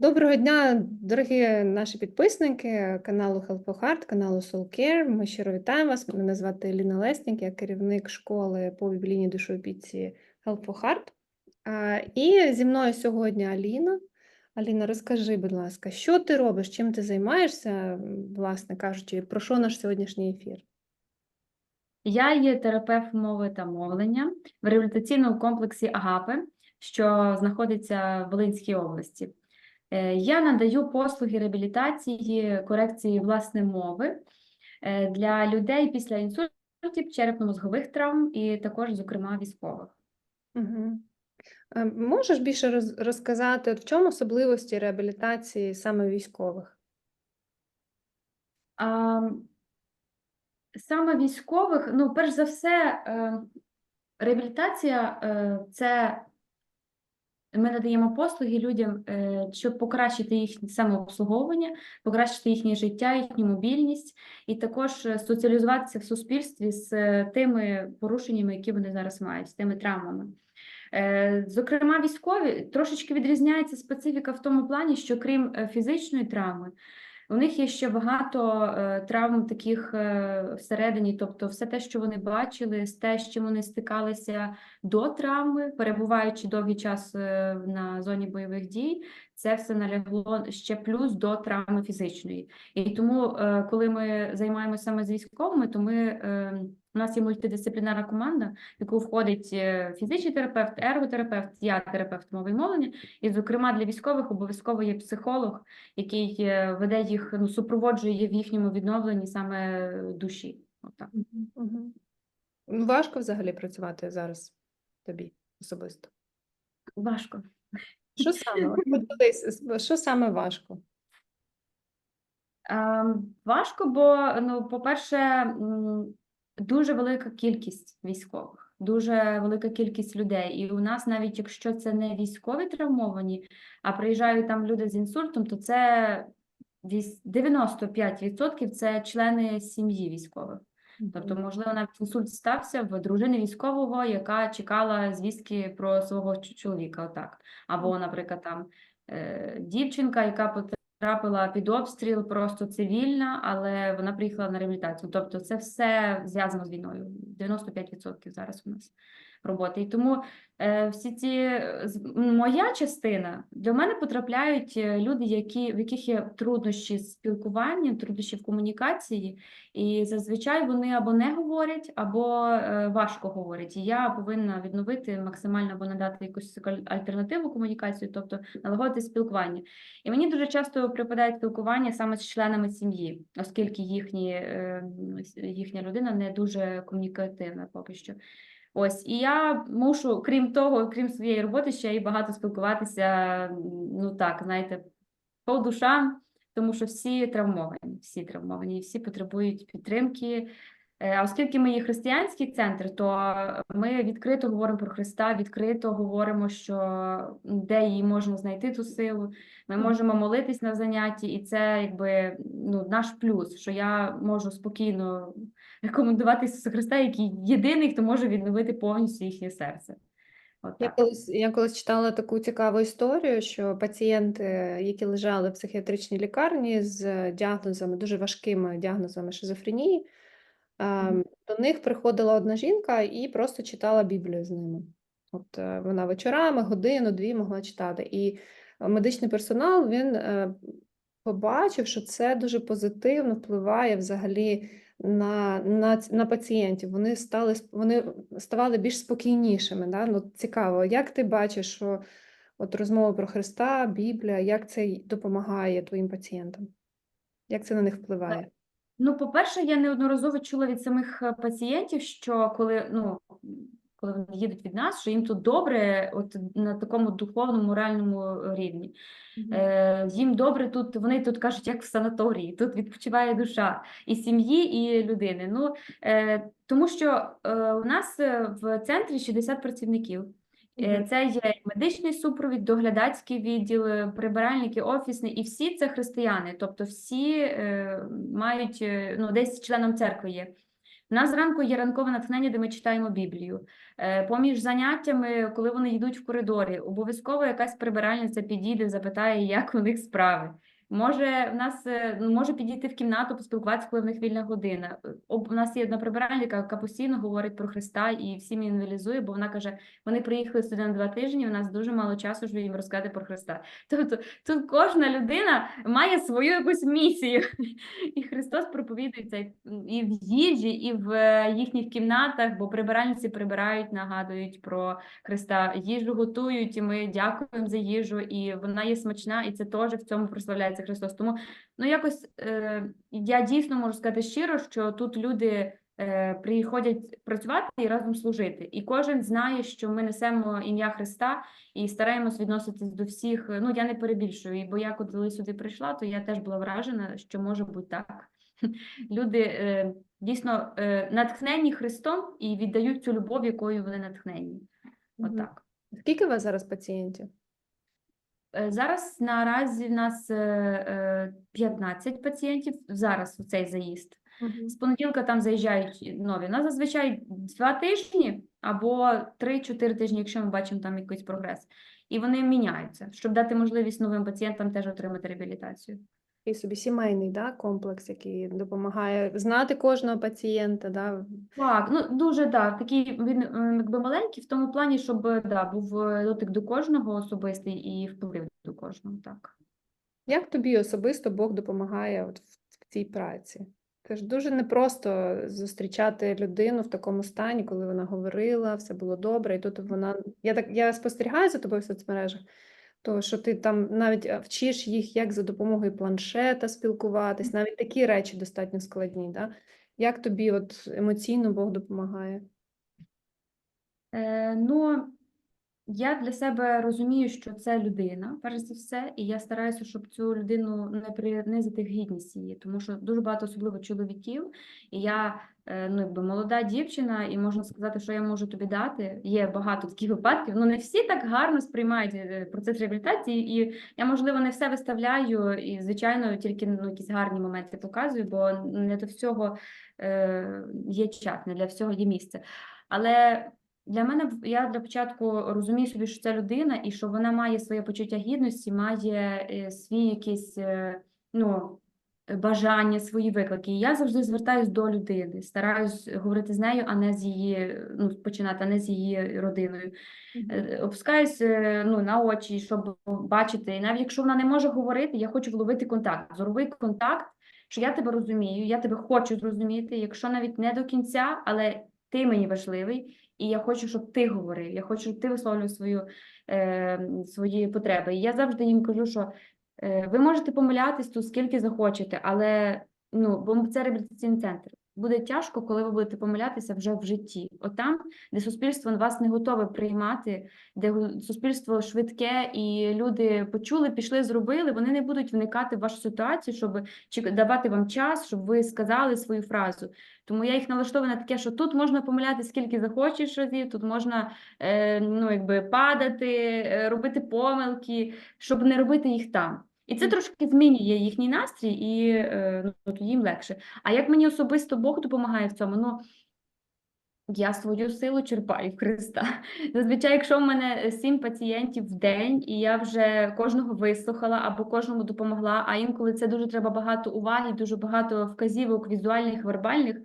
Доброго дня, дорогі наші підписники каналу Help for Heart, каналу Soul Care. Ми щиро вітаємо вас. Мене звати Ліна Леснік, я керівник школи по біблійній душоопіці Help for Heart. І зі мною сьогодні Аліна. Аліна, розкажи, будь ласка, що ти робиш, чим ти займаєшся, власне кажучи, про що наш сьогоднішній ефір? Я є терапевт мови та мовлення в реабілітаційному комплексі Агапи, що знаходиться в Волинській області. Е, Я надаю послуги реабілітації, корекції власне мови е, для людей після інсультів, черепно-мозгових травм і також, зокрема, військових. Угу. Можеш більше роз- розказати, в чому особливості реабілітації саме військових? А, Саме військових, ну, перш за все, реабілітація це ми надаємо послуги людям, е, щоб покращити їхнє самообслуговування, покращити їхнє життя, їхню мобільність, і також е, соціалізуватися в суспільстві з е, тими порушеннями, які вони зараз мають, з тими травмами. Зокрема, військові трошечки відрізняється специфіка в тому плані, що крім фізичної травми, у них є ще багато е, травм таких е, всередині, тобто все те, що вони бачили, з те, з чим вони стикалися до травми, перебуваючи довгий час е, на зоні бойових дій, це все налягло ще плюс до травми фізичної. І тому, коли ми займаємося саме з військовими, то ми е, у нас є мультидисциплінарна команда, в яку входить е, фізичний терапевт, ерготерапевт, я терапевт мови і мовлення. І, зокрема, для військових обов'язково є психолог, який е, веде їх, ну, супроводжує в їхньому відновленні саме душі. Отак. Угу. Важко взагалі працювати зараз тобі особисто. Важко. Що саме? Що саме важко? Ем, Важко, бо, ну, по-перше, дуже велика кількість військових, дуже велика кількість людей. І у нас, навіть якщо це не військові травмовані, а приїжджають там люди з інсультом, то це 95% це члени сім'ї військових. Тобто, можливо, навіть інсульт стався в дружини військового, яка чекала звістки про свого чоловіка, отак. Або, наприклад, там е, дівчинка, яка потрапила під обстріл, просто цивільна, але вона приїхала на реабілітацію. Тобто, це все зв'язано з війною. 95% зараз у нас роботи. І тому е, всі ці е, моя частина для мене потрапляють е, люди, які в яких є труднощі з спілкуванням, труднощі в комунікації. І зазвичай вони або не говорять, або е, важко говорять. І я повинна відновити максимально або надати якусь альтернативу комунікацію, тобто налагодити спілкування. І мені дуже часто припадає спілкування саме з членами сім'ї, оскільки їхні, е, їхня людина не дуже комунікативна поки що. Ось, і я мушу, крім того, крім своєї роботи, ще й багато спілкуватися, ну так, знаєте, по душам, тому що всі травмовані, всі травмовані, всі потребують підтримки. Е, А оскільки ми є християнський центр, то ми відкрито говоримо про Христа, відкрито говоримо, що де її можна знайти ту силу. Ми можемо молитись на занятті, і це якби ну, наш плюс, що я можу спокійно рекомендувати Ісуса Христа, який єдиний, хто може відновити повністю їхнє серце. Я колись, я колись читала таку цікаву історію, що пацієнти, які лежали в психіатричній лікарні з діагнозами, дуже важкими діагнозами шизофренії, Мгм. до них приходила одна жінка і просто читала Біблію з ними. От е, вона вечорами, годину, дві могла читати. І медичний персонал він е, побачив, що це дуже позитивно впливає взагалі на, на, на пацієнтів. Вони стали вони ставали більш спокійнішими. Да? Ну, цікаво, як ти бачиш, що от розмова про Христа, Біблія, як це допомагає твоїм пацієнтам? Як це на них впливає? Ну, по-перше, я неодноразово чула від самих е, пацієнтів, що коли, ну, коли вони їдуть від нас, що їм тут добре, от на такому духовному, моральному е, рівні. Мгм. Е, їм добре тут, вони тут кажуть, як в санаторії, тут відпочиває душа і сім'ї, і людини. Ну, е, тому що е, у нас е, в центрі 60 працівників. Е, Це є медичний супровід, доглядацький відділ, прибиральники, офісний, і всі це християни, тобто всі е, мають, ну, десь членом церкви є. У нас зранку є ранкове натхнення, де ми читаємо Біблію. Е, Поміж заняттями, коли вони йдуть в коридорі, обов'язково якась прибиральниця підійде, запитає, як у них справи. Може, в нас е, ну, може підійти в кімнату, поспілкуватися, коли в них вільна година. У нас є одна прибиральниця, яка постійно говорить про Христа і всім інвалізує, бо вона каже: вони приїхали сюди на два тижні, у нас дуже мало часу, щоб їм розказати про Христа. Тобто тут кожна людина має свою якусь місію, і Христос проповідується і в- їжі, і в е, їхніх кімнатах, бо прибиральниці прибирають, нагадують про Христа. Їжу готують, і ми дякуємо за їжу, і вона є смачна, і це теж в цьому прославляється Христос. Тому ну якось е, я дійсно можу сказати щиро, що тут люди. е, Приходять працювати і разом служити, і кожен знає, що ми несемо ім'я Христа і стараємось відноситись до всіх. Ну я не перебільшую, бо я коли сюди прийшла, то я теж була вражена, що може бути так. Люди е, дійсно е, натхнені Христом і віддають цю любов, якою вони натхнені. Отак. Скільки у вас зараз пацієнтів? Е, Зараз наразі в нас е, е, 15 пацієнтів зараз у цей заїзд. З понеділка там заїжджають нові. У нас зазвичай два тижні або 3-4 тижні, якщо ми бачимо там якийсь прогрес. І вони міняються, щоб дати можливість новим пацієнтам теж отримати реабілітацію. І собі сімейний да, комплекс, який допомагає знати кожного пацієнта. Да? Так, ну дуже да, такий він якби маленький в тому плані, щоб да, був е, дотик до кожного особистий і вплив до кожного. Так. Як тобі особисто Бог допомагає от в цій праці? Це ж дуже непросто зустрічати людину в такому стані, коли вона говорила, все було добре, і тут вона. Я так я спостерігаю за тобою в соцмережах, то що ти там навіть е, вчиш їх, як за допомогою планшета спілкуватись, навіть такі речі достатньо складні. Да? Як тобі от емоційно Бог допомагає? Е, ну, я для себе розумію, що це людина, перш за все, і я стараюся, щоб цю людину не принизити в гідність її, тому що дуже багато особливо чоловіків, і я ну, якби молода дівчина, і можна сказати, що я можу тобі дати. Є багато таких випадків. Ну не всі так гарно сприймають е, процес реабілітації, і я, можливо, не все виставляю, і звичайно, тільки ну, якісь гарні моменти показую, бо не до всього е, є час, не для всього є місце. Але для мене я для початку розумію собі, що це людина, і що вона має своє почуття гідності, має е, свій якийсь е, ну, е, бажання, свої виклики. І я завжди звертаюсь до людини, стараюсь говорити з нею, а не з її, ну, починати, а не з її родиною. Е, Опускаюсь е, ну, на очі, щоб бачити. І навіть якщо вона не може говорити, я хочу вловити контакт, зоровий контакт, що я тебе розумію, я тебе хочу зрозуміти, якщо навіть не до кінця, але ти мені важливий, і я хочу, щоб ти говорив, я хочу, щоб ти висловлював свою, е, свої потреби. І я завжди їм кажу, що е, ви можете помилятись тут скільки захочете, але ну, бо це реабілітаційний центр. Буде тяжко, коли ви будете помилятися вже в житті. Отам, де суспільство вас не готове приймати, де суспільство швидке, і люди почули, пішли, зробили, вони не будуть вникати в вашу ситуацію, щоб чи давати вам час, щоб ви сказали свою фразу. Тому я їх налаштована таке, що тут можна помиляти скільки захочеш разів, тут можна е, ну, якби падати, е, робити помилки, щоб не робити їх там. І це трошки змінює їхній настрій, і е, ну, тоді їм легше. А як мені особисто Бог допомагає в цьому? Ну, я свою силу черпаю в Христа. Зазвичай, якщо в мене сім пацієнтів в день, і я вже кожного вислухала або кожному допомогла, а інколи це дуже треба багато уваги, дуже багато вказівок візуальних, вербальних,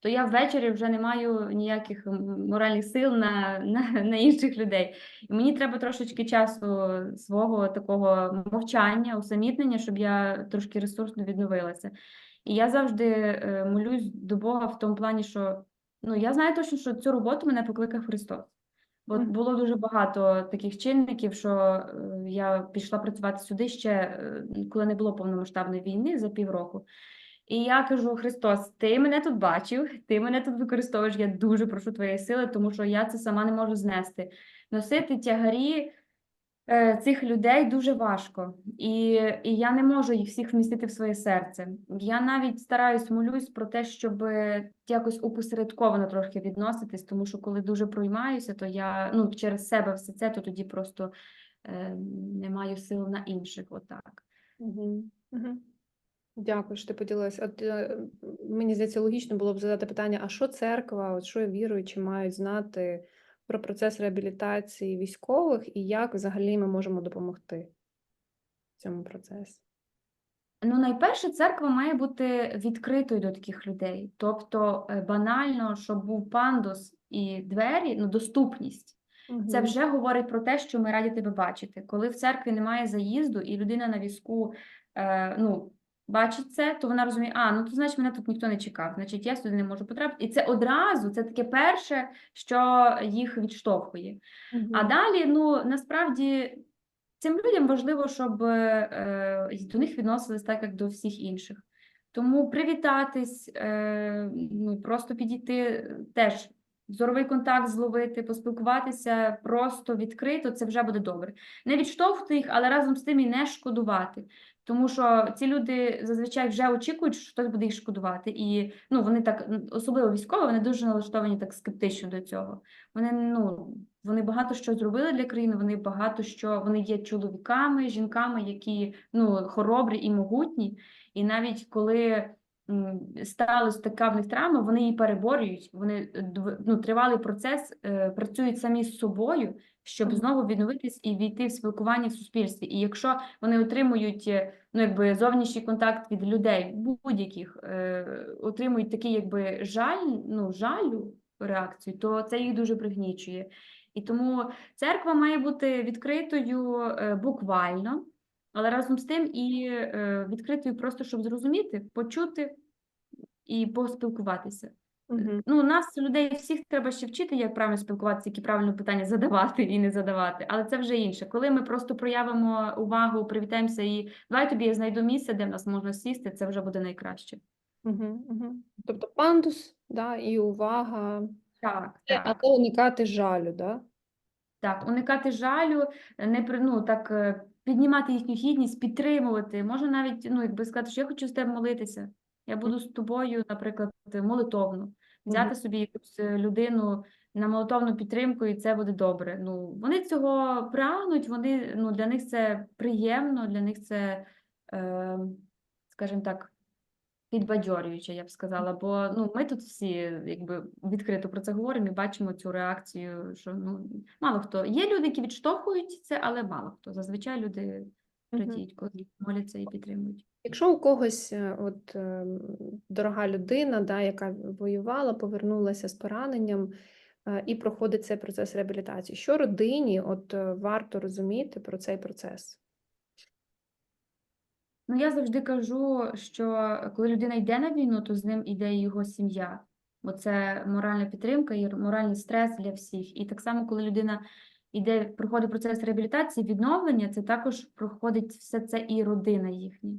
то я ввечері вже не маю ніяких моральних сил на, на, на інших людей. І мені треба трошечки часу свого такого мовчання, усамітнення, щоб я трошки ресурсно відновилася. І я завжди е, молюсь до Бога в тому плані, що Ну, я знаю точно, що цю роботу мене покликав Христос. Бо Мгм. було дуже багато таких чинників, що е, я пішла працювати сюди ще, е, коли не було повномасштабної війни за півроку. І я кажу: Христос, ти мене тут бачив, ти мене тут використовуєш. Я дуже прошу твоєї сили, тому що я це сама не можу знести. Носити тягарі е, цих людей дуже важко, і, і я не можу їх всіх вмістити в своє серце. Я навіть стараюсь молюсь про те, щоб якось опосередковано трошки відноситись, тому що коли дуже проймаюся, то я ну, через себе все це, то тоді просто е, не маю сил на інших. Отак. Мгм. Мгм. Дякую, що ти поділилась. От е, мені здається, логічно було б задати питання: а що церква, от що віруючі мають знати про процес реабілітації військових і як взагалі ми можемо допомогти в цьому процесі? Ну, найперше, церква має бути відкритою до таких людей. Тобто, е, банально, щоб був пандус і двері, ну, доступність. Це вже говорить про те, що ми раді тебе бачити. Коли в церкві немає заїзду, і людина на візку е, ну, бачить це, то вона розуміє, а, ну то значить мене тут ніхто не чекав, значить я сюди не можу потрапити. І це одразу, це таке перше, що їх відштовхує. А далі, ну насправді, цим людям важливо, щоб е, до них відносились так, як до всіх інших. Тому привітатись, е, ну, просто підійти е, теж, зоровий контакт зловити, поспілкуватися просто відкрито, це вже буде добре. Не відштовхувати їх, але разом з тим і не шкодувати. Тому що ці люди зазвичай вже очікують, що хтось буде їх шкодувати. І ну, вони так, особливо військові, вони дуже налаштовані так скептично до цього. Вони ну вони багато що зробили для країни. Вони багато що вони є чоловіками, жінками, які ну хоробрі і могутні. І навіть коли сталася така в них травма, вони її переборюють. Вони е, ну, тривалий процес е, працюють самі з собою, щоб знову відновитись і війти в спілкування в суспільстві. І якщо вони отримують е, ну, якби зовнішній контакт від людей, будь-яких отримують такий, якби жаль, ну жалю реакцію, то це їх дуже пригнічує. І тому церква має бути відкритою буквально, але разом з тим і відкритою просто, щоб зрозуміти, почути і поспілкуватися. Мгм. Ну, нас, людей, всіх треба ще вчити, як правильно спілкуватися, які правильно питання задавати і не задавати. Але це вже інше. Коли ми просто проявимо увагу, привітаємося і давай тобі я знайду місце, де в нас можна сісти, це вже буде найкраще. Мгм. Мгм. Тобто пандус, да, і увага, Так, так. але уникати жалю, да? Так, уникати жалю, не при- ну, так, е, піднімати їхню гідність, підтримувати. Можна навіть, ну, якби сказати, що я хочу з тебе молитися. Я буду з тобою, наприклад, молитовно. Взяти собі якусь е, людину на молитовну підтримку, і це буде добре. Ну, вони цього прагнуть, вони, ну, для них це приємно, для них це, е, скажімо так, підбадьорююче, я б сказала. Бо ну, ми тут всі якби відкрито про це говоримо і бачимо цю реакцію, що ну, мало хто. Є люди, які відштовхують це, але мало хто. Зазвичай люди. Радіють, коли моляться і підтримують. Якщо у когось е, от, е, дорога людина, да, яка воювала, повернулася з пораненням е, і проходить цей процес реабілітації, що родині от, е, варто розуміти про цей процес? Ну, я завжди кажу, що коли людина йде на війну, то з ним іде і його сім'я. Бо це моральна підтримка і моральний стрес для всіх. І так само, коли людина йде, проходить процес реабілітації, відновлення, це також проходить все це і родина їхня.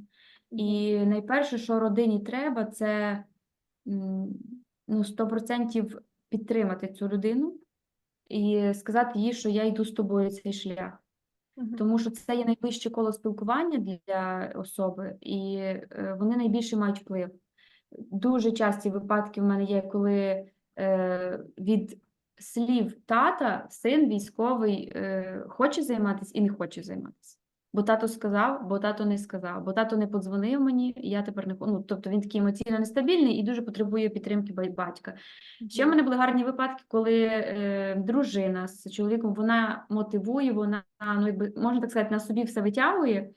І найперше, що родині треба, це ну, 100% підтримати цю людину і сказати їй, що я йду з тобою цей шлях. Тому що це є найближче коло спілкування для особи, і е, вони найбільше мають вплив. Дуже часті випадки в мене є, коли е, від слів тата син військовий е, хоче займатися і не хоче займатися. Бо тато сказав, бо тато не сказав, бо тато не подзвонив мені, і я тепер не ну, Тобто він такий емоційно нестабільний і дуже потребує підтримки батька. Ще в мене були гарні випадки, коли е, дружина з чоловіком вона мотивує, вона ну якби можна так сказати, на собі все витягує.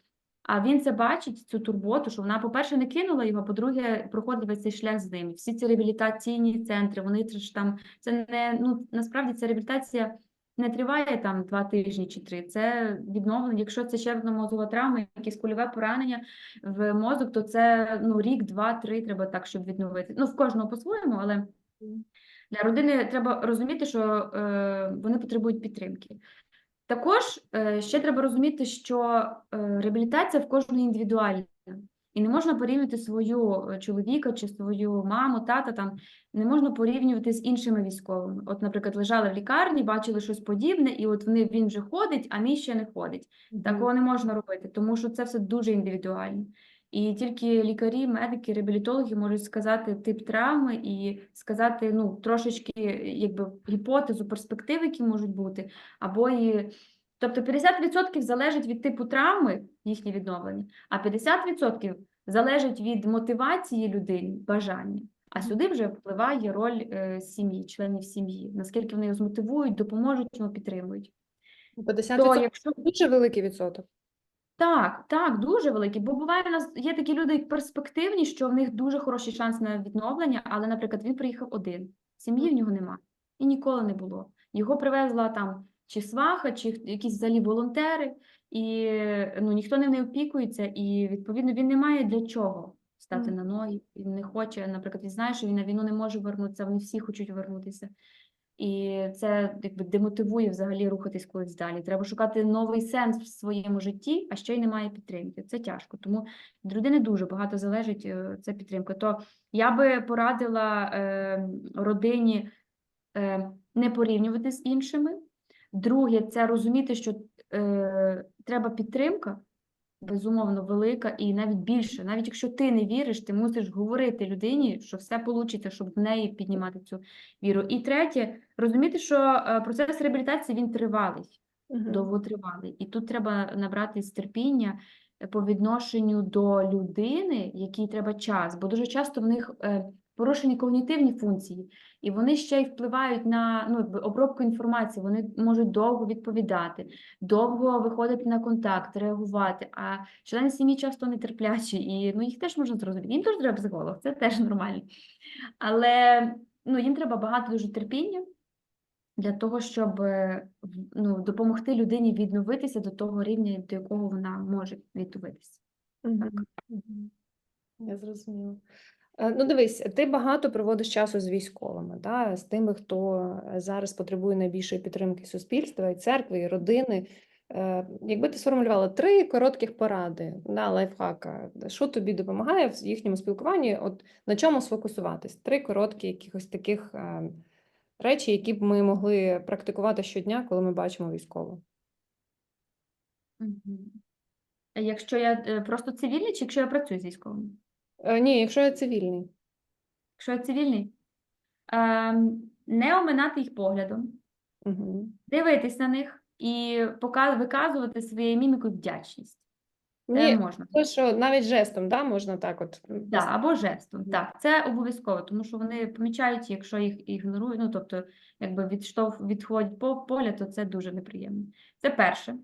А він це бачить, цю турботу, що вона, по-перше, не кинула його, по-друге, проходить весь цей шлях з ним. Всі ці реабілітаційні центри, вони ж там це не ну насправді ця реабілітація не триває там два тижні чи три. Це відновлення. Якщо це червно-мозгова травма, якесь кульове поранення в мозок, то це ну рік, два, три треба так, щоб відновити. Ну в кожного по-своєму, але. Для родини треба розуміти, що е, вони потребують підтримки. Також е, ще треба розуміти, що е, реабілітація в кожної індивідуальна. І не можна порівнювати свою е, чоловіка чи свою маму, тата там не можна порівнювати з іншими військовими. От, наприклад, лежали в лікарні, бачили щось подібне, і от вони він вже ходить, а мій ще не ходить. Такого не можна робити, тому що це все дуже індивідуально. І тільки лікарі, медики, реабілітологи можуть сказати тип травми і сказати ну, трошечки якби, гіпотезу, перспективи, які можуть бути, або і. Тобто 50% залежить від типу травми, їхнє відновлення, а 50% залежить від мотивації людини, бажання. А сюди вже впливає роль е, сім'ї, членів сім'ї, наскільки вони його змотивують, допоможуть йому, підтримують. 50% То якщо дуже великий відсоток. Так, так, дуже великий. Бо буває, у нас є такі люди перспективні, що в них дуже хороший шанс на відновлення, але, наприклад, він приїхав один, сім'ї в нього нема і ніколи не було. Його привезла там чи сваха, чи якісь взагалі волонтери, і ну, ніхто не опікується, і відповідно він не має для чого стати Мгм. на ноги. Він не хоче, наприклад, він знає, що він на війну не може вернутися, вони всі хочуть вернутися. І це якби демотивує взагалі рухатись кудись далі. Треба шукати новий сенс в своєму житті, а ще й немає підтримки. Це тяжко. Тому від людини дуже багато залежить е, ця підтримка. То я би порадила е, родині е, не порівнювати з іншими. Друге, це розуміти, що е, треба підтримка, безумовно, велика і навіть більше. Навіть якщо ти не віриш, ти мусиш говорити людині, що все вийде, щоб в неї піднімати цю віру. І третє, розуміти, що е, процес реабілітації він тривалий, Мгм. довготривалий. І тут треба набратись терпіння по відношенню до людини, якій треба час, бо дуже часто в них е, порушені когнітивні функції, і вони ще й впливають на ну, обробку інформації. Вони можуть довго відповідати, довго виходити на контакт, реагувати. А члени сім'ї часто нетерплячі, і ну, їх теж можна зрозуміти. Їм теж треба психолог, це теж нормально. Але ну, їм треба багато дуже терпіння для того, щоб е, ну, допомогти людині відновитися до того рівня, до якого вона може відновитися. Мгм. Мгм. Я зрозуміла. Е, Ну, дивись, ти багато проводиш часу з військовими, да, з тими, хто е, зараз потребує найбільшої підтримки суспільства, і церкви, і родини. Е, Якби ти сформулювала три коротких поради на лайфхака, що тобі допомагає в їхньому спілкуванні, от на чому сфокусуватись? Три короткі якихось таких е, речі, які б ми могли практикувати щодня, коли ми бачимо військового. Якщо я просто цивільний, чи якщо я працюю з військовими? Е, Ні, якщо я цивільний. Якщо я цивільний, ем, не оминати їх поглядом, Угу. дивитись на них і пока- виказувати своєю мімікою вдячність. Це Ні, можна. те, що навіть жестом, да, можна так от. м, Да, або жестом. Мгм. Так, це обов'язково, тому що вони помічають, якщо їх ігнорують, ну тобто, якби відштовх відходять по поля, то це дуже неприємно. Це перше.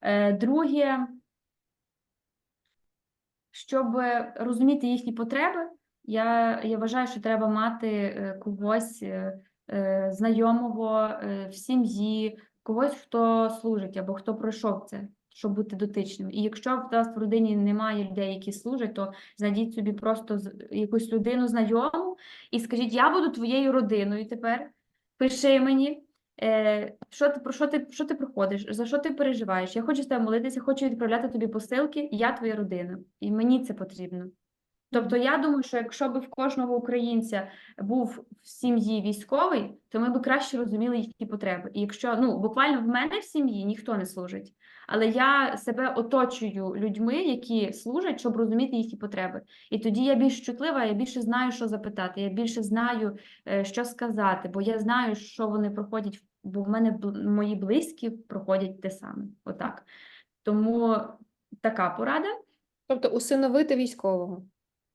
Е, друге, щоб розуміти їхні потреби, я, я вважаю, що треба мати е, когось е, е, знайомого е, в сім'ї, когось, хто служить або хто пройшов це, щоб бути дотичним. І якщо в вас в родині немає людей, які служать, то знайдіть собі просто якусь людину знайому і скажіть: я буду твоєю родиною тепер. Пиши мені, е, що ти, про що ти, що ти проходиш, за що ти переживаєш. Я хочу з тебе молитися, хочу відправляти тобі посилки, я твоя родина, і мені це потрібно. Тобто я думаю, що якщо б в кожного українця був в сім'ї військовий, то ми б краще розуміли їхні потреби. І якщо ну буквально в мене в сім'ї ніхто не служить, але я себе оточую людьми, які служать, щоб розуміти їхні потреби. І тоді я більш чутлива, я більше знаю, що запитати, я більше знаю, е, що сказати, бо я знаю, що вони проходять, бо в мене мої близькі проходять те саме. Отак. Тому така порада. Тобто усиновити військового.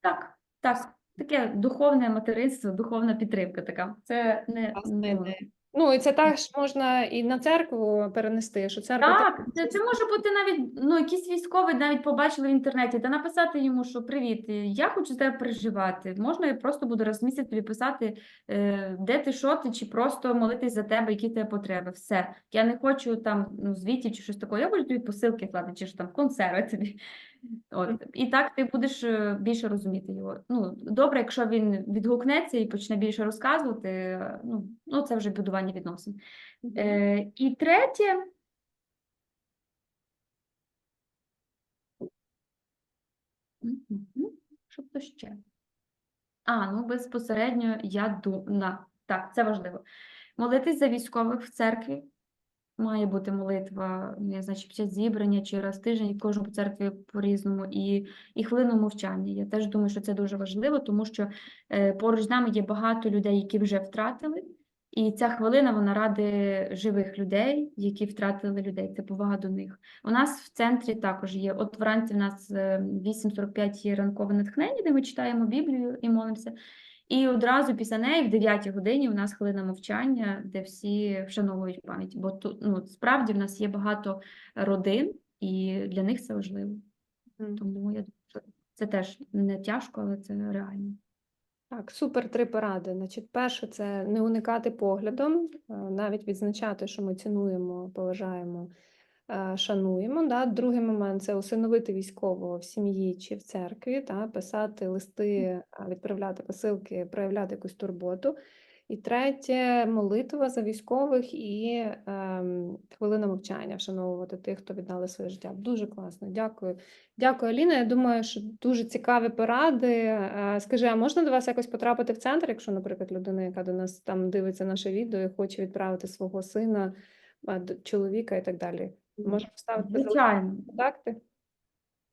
Так, так, таке духовне материнство, духовна підтримка така. Це не не, ідея. Ну, і це теж можна і на церкву перенести, що церква Так, це, це може бути навіть ну, якийсь військовий навіть побачили в інтернеті, та написати йому, що привіт, я хочу тебе переживати. Можна я просто буду раз в місяць тобі писати, е, де ти, що ти, чи просто молитись за тебе, які тебе потреби. Все. Я не хочу там ну, звітів чи щось такого. Я буду тобі посилки вкладати, чи ж там консерви тобі. От. І так ти будеш е, більше розуміти його. Ну, добре, якщо він відгукнеться і почне більше розказувати, ну, ну це вже будування відносин. Е, і третє. Що то ще? А, ну безпосередньо я думаю, так, це важливо. Молитись за військових в церкві. Має бути молитва, не знаю, чи під час зібрання, чи раз тиждень, в кожному церкві по-різному, і, і хвилину мовчання. Я теж думаю, що це дуже важливо, тому що е, поруч з нами є багато людей, які вже втратили, І ця хвилина вона ради живих людей, які втратили людей. Це повага до них. У нас в центрі також є. От вранці в нас е, 8.45 є ранкове натхнення, де ми читаємо Біблію і молимося. І одразу після неї, в 9 годині, у нас хвилина мовчання, де всі вшановують пам'ять. Бо тут ну, справді в нас є багато родин, і для них це важливо. Мгм. Тому я думаю, що це теж не тяжко, але це реально. Так, супер три поради. Значить, перше, це не уникати поглядом, е, навіть відзначати, що ми цінуємо, поважаємо, шануємо. Да? Другий момент це усиновити військового в сім'ї чи в церкві, та? писати листи, відправляти посилки, проявляти якусь турботу. І третє молитва за військових і ем, хвилина мовчання, вшановувати тих, хто віддали своє життя. Дуже класно. Дякую. Дякую, Аліна. Я думаю, що дуже цікаві поради. Е, Скажи, а можна до вас якось потрапити в центр, якщо, наприклад, людина, яка до нас там дивиться наше відео і хоче відправити свого сина, чоловіка і так далі? Можна вставити Звичайно. контакти?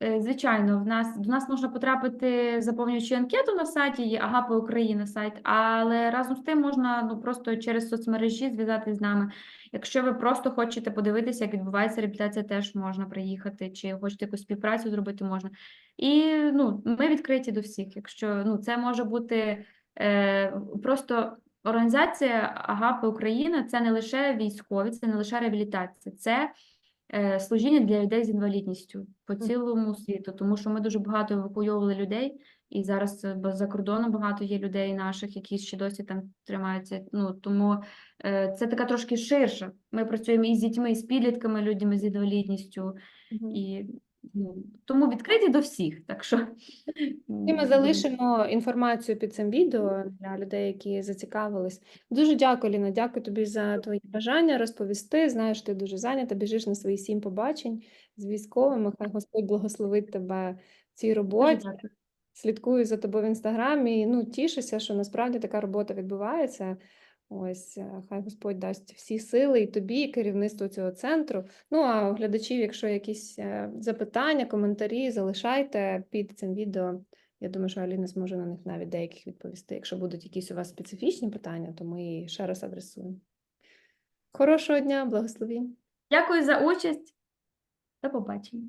Е, Звичайно, в нас до нас можна потрапити, заповнюючи анкету на сайті, є Агапа Україна сайт, але разом з тим можна ну просто через соцмережі зв'язатися з нами. Якщо ви просто хочете подивитися, як відбувається реабілітація, теж можна приїхати, чи хочете якусь співпрацю зробити, можна. І ну, ми відкриті до всіх. Якщо ну це може бути е, просто організація Агапа Україна, це не лише військові, це не лише реабілітація, це служіння для людей з інвалідністю по цілому світу, тому що ми дуже багато евакуйовували людей, і зараз е, за кордоном багато є людей наших, які ще досі там тримаються. Ну тому е, це така трошки ширше. Ми працюємо і з дітьми, і з підлітками, людьми з інвалідністю, і тому відкриті до всіх. Так що І ми залишимо інформацію під цим відео для людей, які зацікавились. Дуже дякую, Ліна. Дякую тобі за твої бажання розповісти. Знаю, що ти дуже зайнята, біжиш на свої сім побачень з військовими. Хай Господь благословить тебе в цій роботі. Слідкую за тобою в інстаграмі. Ну, тішуся, що насправді така робота відбувається. Ось, е, хай Господь дасть всі сили і тобі, і керівництву цього центру. Ну, а глядачів, якщо якісь е, запитання, коментарі, залишайте під цим відео. Я думаю, що Аліна зможе на них навіть деяких відповісти. Якщо будуть якісь у вас специфічні питання, то ми її ще раз адресуємо. Хорошого дня, благословінь! Дякую за участь. До побачення.